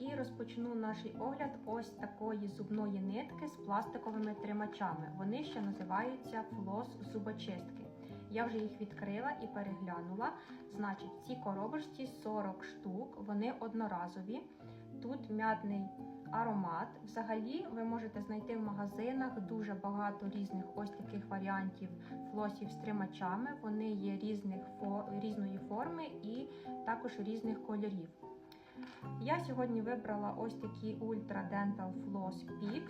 І розпочну наш огляд ось такої зубної нитки з пластиковими тримачами. Вони ще називаються флос зубочистки. Я вже їх відкрила і переглянула. Значить, в цій коробочці 40 штук, вони одноразові. Тут м'ятний аромат. Взагалі, ви можете знайти в магазинах дуже багато різних ось таких варіантів флосів з тримачами. Вони є різних різної форми і також різних кольорів. Я сьогодні вибрала ось такі Ultra Dental Floss Pix.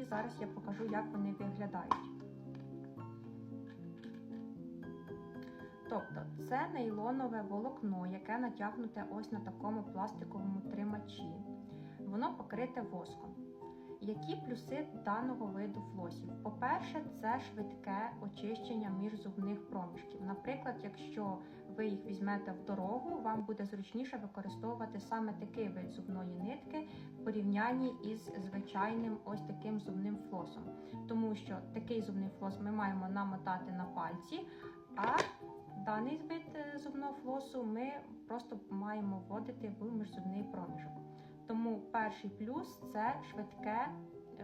І зараз я покажу, як вони виглядають. Тобто це нейлонове волокно, яке натягнуте ось на такому пластиковому тримачі. Воно покрите воском. Які плюси даного виду флосів? По-перше, це швидке очищення міжзубних проміжків. Наприклад, якщо ви їх візьмете в дорогу, вам буде зручніше використовувати саме такий вид зубної нитки в порівнянні із звичайним ось таким зубним флосом. Тому що такий зубний флос ми маємо намотати на пальці, а даний вид е, зубного флосу ми просто маємо вводити в міжзубний проміжок. Перший плюс це швидке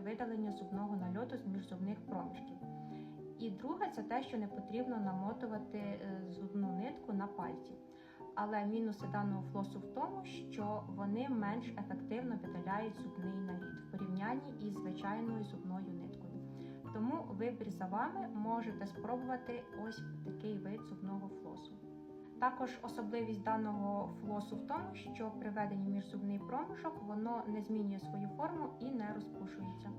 видалення зубного нальоту з міжзубних проміжків. І друге, це те, що не потрібно намотувати е, зубну нитку на пальці. Але мінуси даного флосу в тому, що вони менш ефективно видаляють зубний наліт в порівнянні із звичайною зубною ниткою. Тому вибір за вами можете спробувати ось такий вид зубного флосу. Також особливість даного флосу в тому, що при між міжзубний проміжок воно не змінює свою форму і не розпушується.